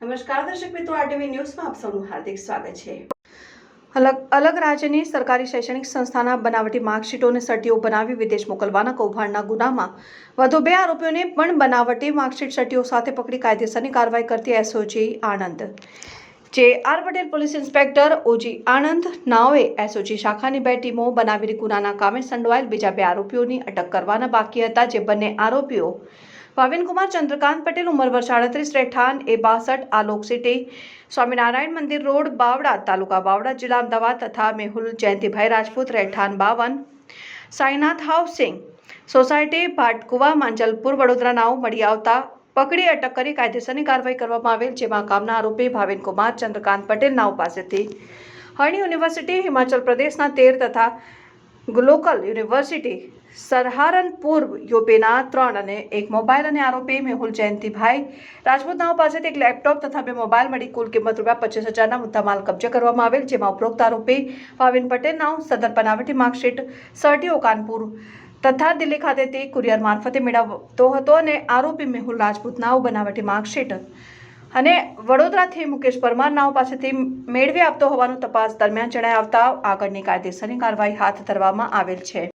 નમસ્કાર દર્શક મિત્રો આરટીવી ન્યૂઝમાં આપ સૌનું હાર્દિક સ્વાગત છે. અલગ અલગ રાજ્યની સરકારી શૈક્ષણિક સંસ્થાના બનાવટી માર્કશીટોને સટીઓ બનાવી વિદેશ મોકલવાના કૌભાંડના ગુનામાં વધુ બે આરોપીઓને પણ બનાવટી માર્કશીટ સટીઓ સાથે પકડી કાયદેસરની કાર્યવાહી કરતી SOG Anand. J R Patel police inspector OG Anand નાઓએ SOG શાખાની બે ટીમો બનાવેલી ગુનાના કામે સંડોવાયેલ બીજા બે આરોપીઓની અટક કરવાના બાકી હતા, જે બંને આરોપીઓ ભાવિનકુમાર ચંદ્રકાંત પટેલ, ઉંમર વર્ષ આડત્રીસ રહેઠાણ એ બાસઠ આલોક સિટી. સ્વામિનારાયણ મંદિર રોડ, બાવડા, તાલુકા બાવડા જિલ્લા અમદાવાદ તથા મેહુલ જયંતિભાઈ રાજપૂત, રહેઠાણ બાવન. સાઈનાથ હાઉસિંગ સોસાયટી ભાટકુવા, માંજલપુર, વડોદરા નાવ મળી આવતા પકડી અટક કરી કાયદેસરની કાર્યવાહી કરવામાં આવેલ, જેમાં કામના આરોપી ભાવિન કુમાર, ચંદ્રકાંત પટેલ નાવ પાસેથી. હરણી યુનિવર્સિટી, હિમાચલ પ્રદેશના તેર તથા ગ્લોકલ યુનિવર્સિટી સરહારનપુર યુપીના ત્રણ અને એક મોબાઈલ અને આરોપી મેહુલ જયંતિભાઈ રાજપૂત નાવ પાસેથી એક લેપટોપ તથા બે મોબાઈલ મળી કુલ કિંમત રૂપિયા પચીસ હજારના મુદ્દામાલ કબજે કરવામાં આવેલ, જેમાં ઉપરોક્ત આરોપી ભાવિન પટેલ નાવ સદર બનાવટી માર્કશીટ સર્ટીઓ કાનપુર તથા દિલ્હી ખાતેથી કુરિયર મારફતે મેળવતો હતો અને આરોપી મેહુલ રાજપૂતનાઓ બનાવટી માર્કશીટ અને વડોદરાથી મુકેશ પરમાર નાવ પાસેથી મેળવી આપતો હોવાનું તપાસ દરમિયાન જણાઈ આવતા આગળની કાયદેસરની કાર્યવાહી હાથ ધરવામાં આવેલ છે.